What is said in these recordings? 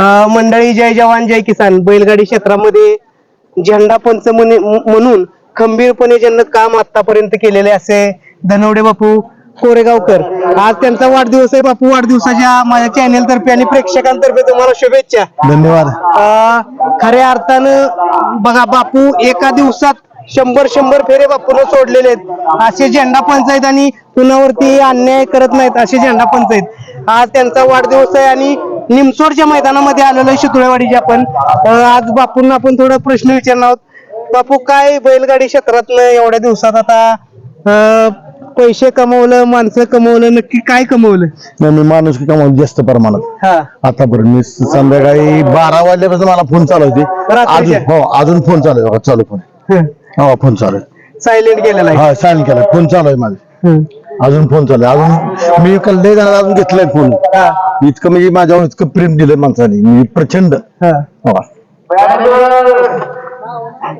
मंडळी जय जवान जय किसान. बैलगाडी क्षेत्रामध्ये झेंडा पंच म्हणे- म्हणून खंबीरपणे ज्यांना काम आतापर्यंत केलेले असे धनवडे बापू कोरेगावकर. आज त्यांचा वाढदिवस आहे बापू. वाढदिवसाच्या माझ्या चॅनेल तर्फे आणि प्रेक्षकांतर्फे तुम्हाला शुभेच्छा. धन्यवाद. अं, खऱ्या अर्थानं बघा बापू एका दिवसात शंभर शंभर फेरे बापून सोडलेले आहेत. असे झेंडा पंच आहेत आणि कुणावरती अन्याय करत नाहीत असे झेंडा पंच आहेत. आज त्यांचा वाढदिवस आहे आणि निमसोडच्या मैदानामध्ये आलेलो आहे शितुळेवाडीचे आपण. आज बापूंना आपण थोडा प्रश्न विचारणार आहोत. बापू काय बैलगाडी क्षेत्रातलं एवढ्या दिवसात आता पैसे कमवलं माणसं कमवलं नक्की काय कमवलं? नाही, मी माणूस कमावून जास्त प्रमाणात. हा. आतापर्यंत मी संध्याकाळी बारा वाजल्यापासून मला फोन चालू होते. रात्रीच्या? अजून हो अजून फोन चालू आहे बघा, चालू फोन. हो. फोन चालू आहे. सायलेंट केलेला आहे. हा केला. फोन चालू आहे माझा. अजून फोन चालू आहे. अजून मी काल लय जणांना अजून घेतलाय फोन इतकं म्हणजे माझ्यावर इतकं प्रेम दिलं माणसाने. मी प्रचंड. हा.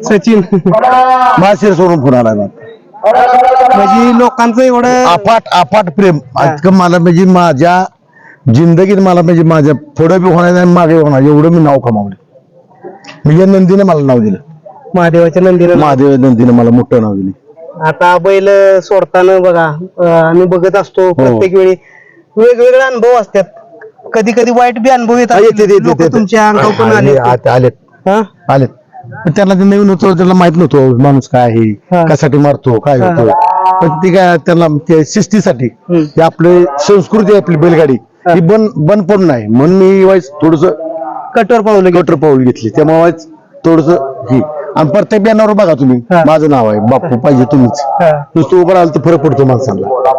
सचिन. माझ्या सोडून फोन आलाय मला म्हणजे लोकांचं एवढं अफाट अफाट प्रेम. इतकं मला म्हणजे माझ्या जिंदगीत मला म्हणजे माझ्या पुढे बी होणार आणि मागे होणार एवढं मी नाव कमावलं. म्हणजे नंदीने मला नाव दिलं. महादेवाच्या नंदीनं महादेव नंदीने मला मोठं नाव दिलं. आता बैल सोडताना बघा अं, आम्ही बघत असतो प्रत्येक वेळी वेगवेगळे अनुभव असतात कधी कधी वाईट बी अनुभव हा, येते, येते, येतात येते, लोक येते. तुमच्या अंगावर पण आले आले आत- आलेत हा? आलेत पण त्याला ते नवीन होतो त्याला माहीत नव्हतं माणूस काय आहे हा. कशासाठी मारतो काय हा. होतो पण ती काय त्याला ते शिस्तीसाठी हम्म. ही आपली संस्कृती आपली बैलगाडी हा. ही बन बंद पडून नाही म्हणून मी वाईस थोडस कठोर पावलं. कटर पाऊल घेतली त्यामुळे थोडस ही आणि प्रत्येक बॅनरवर बघा तुम्ही हा. माझं नाव आहे बापू पाहिजे तुम्हीच हा. नुसतं उभं राहिलं तर फरक पडतो माणसाला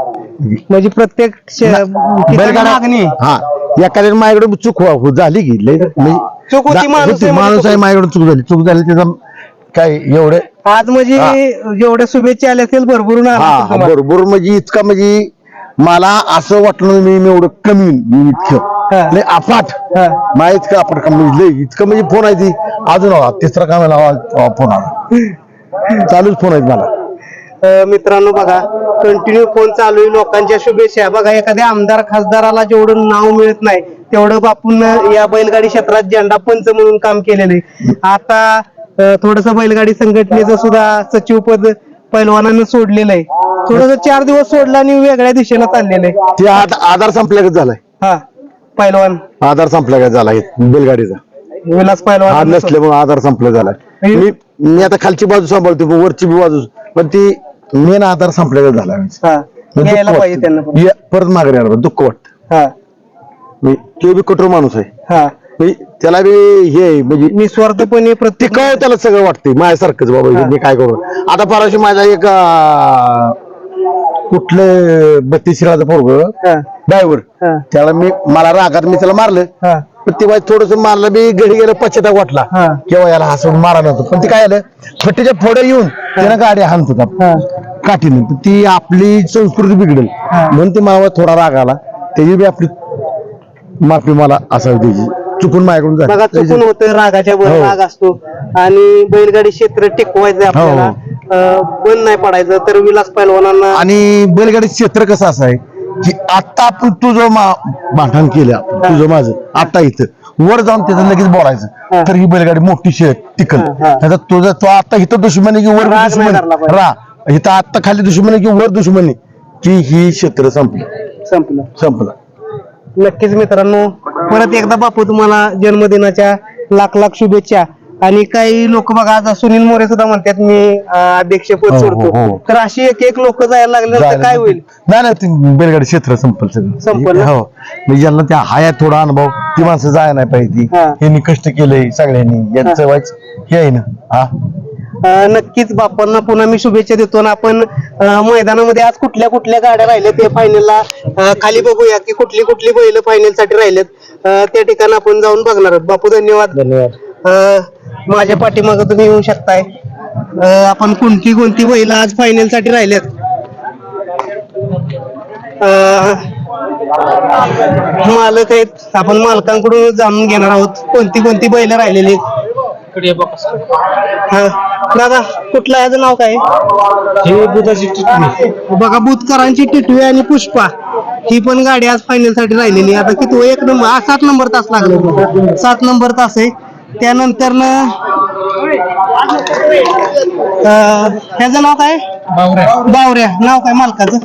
म्हणजे प्रत्येक शे- ठिकाणी बैलगाडा मागणी हा एखाद्या माझ्याकडे चूक व्हा- हो- झाली की लय म्हणजे चूक होती, जा- माणूस होती, आहे म्हणजे माणूस आहे चूक. माझ्याकडे चूक झाली चूक झाली त्याचा काय एवढे आज म्हणजे हा. जेवढ्या शुभेच्छा आल्या असेल भरभरून हा तुम्हाला. बरोबर म्हणजे इतका म्हणजे मला असं वाटलं मी मी एवढं कमी मी. इतकं. लय अफाट. मला इतकं आपण कमी लय इतकं म्हणजे फोन आहे ती. अजून आला तिसरा आवाज फोन आला. चालूच फोन आहेत मला. अं, मित्रांनो बघा कंटिन्यू फोन चालू आहे. लोकांच्या शुभेच्छा. बघा एखाद्या आमदार खासदाराला जेवढं नाव मिळत नाही तेवढं बापून या बैलगाडी क्षेत्रात झेंडा पंच म्हणून काम केलेलं आहे. आता थोडस बैलगाडी संघटनेचं सुद्धा सचिव पद पैलवानानं सोडलेलं आहे. थोडस चार दिवस सोडलं आणि वेगळ्या दिशेनं चाललेलं आहे. ते आध- आधार संपल्यागत झालाय. हा पैलवान. आधार संपल्यागत झालाय बैलगाडीचा. विलास आज पैलवान नसल्यामुळे आधार संपला झालाय मी मी आता खालची बाजू सांभाळतो पण वरची बी बाजू. पण ती मेन आधार संपल्यागत झाला. हा दुःख यायला पाहिजे वाटतं. त्यांना पण. ये- परत पाहिजे. दुःख वाटत. हा. तो बी कठोर माणूस आहे. हा. त्याला बी हे आहे, म्हणजे निस्वार्थपणे ते प्रत्येक त्याला सगळं वाटतंय माझ्यासारखंच बाबा मी काय करू. आता पराशी माझा एक अं, कुठलं बत्तीस शिराचं पोरग ड्रायव्हर त्याला मी मला रागात मी त्याला मारलं. पण ते थोडस मारलं बी घडी गेलं पश्चाताप वाटला. केव्हा याला हसून मारा नव्हतं. पण ते काय आलं फट्टीच्या फोडं येऊन त्यानं गाडी हाणत होता काठीने. ती आपली संस्कृती बिघडेल. म्हणून ते मला थोडा राग आला. त्याची बी आपली माफी मला असावी त्याची चुकून माझ्याकडून बघा झाली. चुकून होतं रागाच्या हो. राग असतो. आणि बैलगाडी क्षेत्र टिकवायचं आपल्याला हो. अं, बंद नाही पडायचं तर विलास पैलवानांना आणि बैलगाडी क्षेत्र कसं असं आहे की आता आपण तुझं मा- भांडण केलं तुझं माझं आता इथं वर जाऊन त्याचं लगेच. बोलायचं. तर ही बैलगाडी मोठी शेत टिकल. हा, हा. नाहीतर तुझं तो आता इथं दुश्मन आहे की वर राग नाही दुश्मन धरला पाहिजे. रा इथं आता खाली दुश्मन आहे की वर दुश्मन आहे? की ही क्षेत्र संपलं. संपलं. संपलं. नक्कीच मित्रांनो परत एकदा बापू तुम्हाला जन्मदिनाच्या लाख लाख शुभेच्छा. आणि काही लोक बघा आता सुनील मोरे सुद्धा म्हणतात मी अं, अध्यक्षपद हो, हो, सोडतो. हो. तर अशी एक एक लोक जायला लागले तर काय होईल? नाही नाही ते बैलगाडी क्षेत्र संपल सगळं. संपल ना? हो. म्हणजे ज्यांना त्या हाया थोडा अनुभव ती माणसं जायला नाही पाहिजे. हा. यांनी कष्ट केलंय सगळ्यांनी. यांचं वाईच हे आहे ना? हा? अं, नक्कीच बापांना पुन्हा मी शुभेच्छा देतो आणि आपण अं, मैदानामध्ये आज कुठल्या कुठल्या गाड्या राहिल्या ते फायनलला खाली बघूया की कुठली कुठली बैल फायनलसाठी राहिलेत अं, त्या ठिकाणी आपण जाऊन बघणार आहोत. बापू धन्यवाद. धन्यवाद. माझ्या पाठीमागे तुम्ही येऊ शकताय. आपण कोणती कोणती बैल आज फायनलसाठी राहिल्यात अं, मालक आहेत. आपण मालकांकडून जाणून घेणार आहोत. कोणती कोणती बैल राहिलेली हा. दादा कुठलं याचं नाव काय? हे टिटवी. बघा बुधकरांची टिटवी आणि पुष्पा ही पण गाडी आज फायनलसाठी राहिलेली. आता किती एक नंबर सात नंबर तास लागले. सात नंबर तास आहे. त्यानंतर ह्याचं नाव काय? बावऱ्या. नाव काय मालकाचं?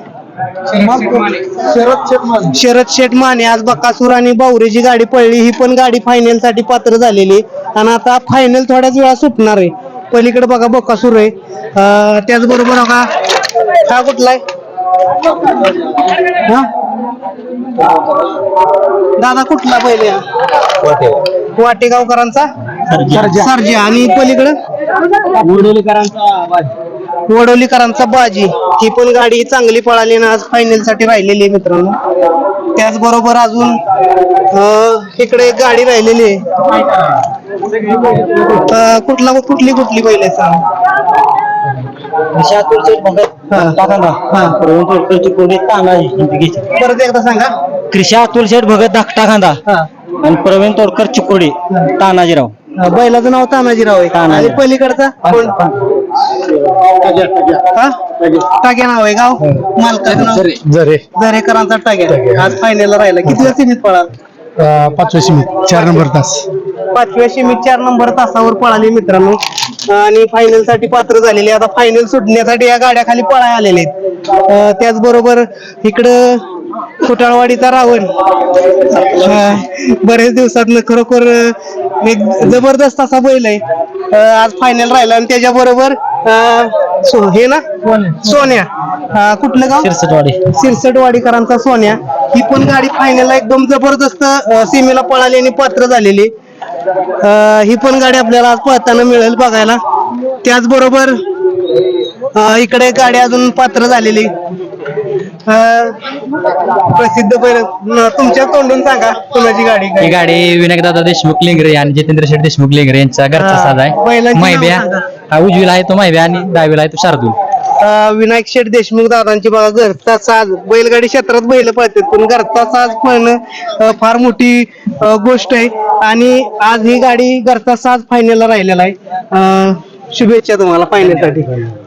शरद शेठ माने. आज बकासूर आणि बावरेची गाडी पडली ही पण गाडी फायनलसाठी पात्र झालेली. आहे. आणि आता फायनल थोड्याच वेळा सुटणार आहे. पलीकडे बघा बकासूर आहे. अं, त्याचबरोबर बघा हा कुठला आहे? हा? दादा कुठला पहिले? वाटेगावकरांचा सर्जा आणि पलीकडं? वडोलीकरांचा बाजी. ही पण गाडी चांगली पळाली ना आज फायनलसाठी राहिलेली आहे मित्रांनो. त्याचबरोबर अजून अं, इकडे एक गाडी राहिलेली आहे. अं, कुठला कुठली कुठली पहिले सांग? हा. परत एकदा सांगा. कृषा अतुल शेठ भगत धाकटा खांदा. हा. आणि प्रवीण तोडकर चिकोडी तानाजीराव. बैलाचं नाव तानाजीराव आहे. तानाजी. आणि पलीकडचा कोण? हा? टाक्या नाव आहे गाव? मालकाचं नाव? जरे. दरेकरांचा टाक्या आज फायनल राहिला. किती सीमित पळाल? पाचव्या सीमित. चार नंबर तास. पाचव्या सीमित चार नंबर तासावर पळाली मित्रांनो. आणि फायनलसाठी पात्र झालेले आता फायनल सुटण्यासाठी या गाड्या खाली पळाय आलेले आहेत. अं, त्याचबरोबर इकडं खुटाळवाडीचा रावण. बरेच दिवसात खरोखर एक जबरदस्त असा बैल आहे. आज फायनल राहिला आणि त्याच्याबरोबर अं, सो- हे ना? सोन्या. कुठलं गाव? शिरसटवाडी. सिरसटवाडीकरांचा सोन्या. ही पण गाडी फायनलला एकदम जबरदस्त सीमेला पळाली आणि पात्र झालेली. ही पण गाडी आपल्याला आज पळताना मिळेल बघायला. त्याचबरोबर इकडे गाडी अजून पात्र झालेली. प्रसिद्ध बैल तुमच्या तोंडून सांगा कुणाची गाडी ही गाडी विनायक दादा देशमुख लेंगरे आणि जितेंद्र शेठ देशमुख लेंगरे यांचा घरचा बैलांची आहे. नावं सांगा. हा उजवीला आहे तो मैब्या आणि डावीला आहे तो शार्दूल. अं, विनायक शेठ देशमुख दादांची बघा घरचा साज. बैलगाडी क्षेत्रात बैल पळतात पण घरचा साज पळणं अं, फार मोठी अं, गोष्ट आहे. आणि आज ही गाडी घरचा साज फायनलला राहिलेला आहे. अं, शुभेच्छा तुम्हाला फायनलसाठी.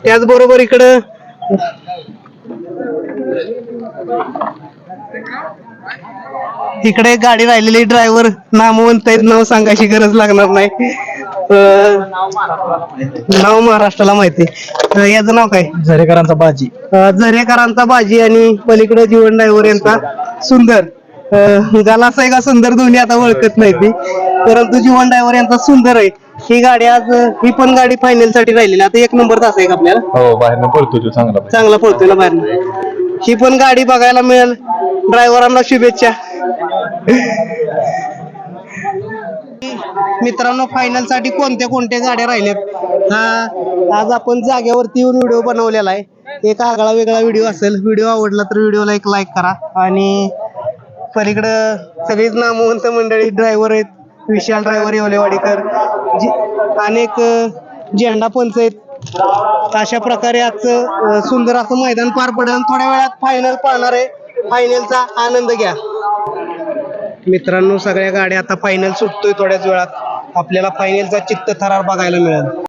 त्याचबरोबर इकडं इकडे गाडी राहिलेली ड्रायव्हर नामवंत आहेत नाव सांगायची गरज लागणार नाही. अं, नाव महाराष्ट्राला माहिती. अं, याचं नाव काय? झरेकरांचा बाजी. अं, झरेकरांचा बाजी आणि पलीकडे जीवन ड्रायव्हर यांचा सुंदर. अं, गालास आहे का सुंदर दोन्ही आता ओळखत नाही ती परंतु जीवन ड्रायव्हर यांचा सुंदर आहे. ही गाडी आज अं, ही पण गाडी फायनलसाठी राहिलेली. आता एक नंबर तास आहे का आपल्याला? हो बाहेर पळतो तो चांगला. चांगला पळतोय ना बाहेर ही पण गाडी बघायला मिळेल. ड्रायव्हरांना शुभेच्छा. मित्रांनो फायनलसाठी कोणत्या कोणत्या गाड्या राहिल्यात हा आज आपण जागेवरती येऊन व्हिडिओ बनवलेला आहे. एक आगळा वेगळा व्हिडिओ असेल. व्हिडिओ आवडला तर व्हिडिओला एक लाईक करा. आणि पलीकडं सगळीच नामवंत मंडळी ड्रायव्हर आहेत. विशाल ड्रायव्हर येवलेवाडीकर जी अनेक झेंडा पंच आहेत. अशा प्रकारे आजचं सुंदर असं मैदान पार पडेल थोड्या वेळात फायनल पाहणार आहे. फायनलचा आनंद घ्या. मित्रांनो सगळ्या गाड्या आता फायनल सुटतोय थोड्याच वेळात. आपल्याला फायनलचा चित्त थरार बघायला मिळेल.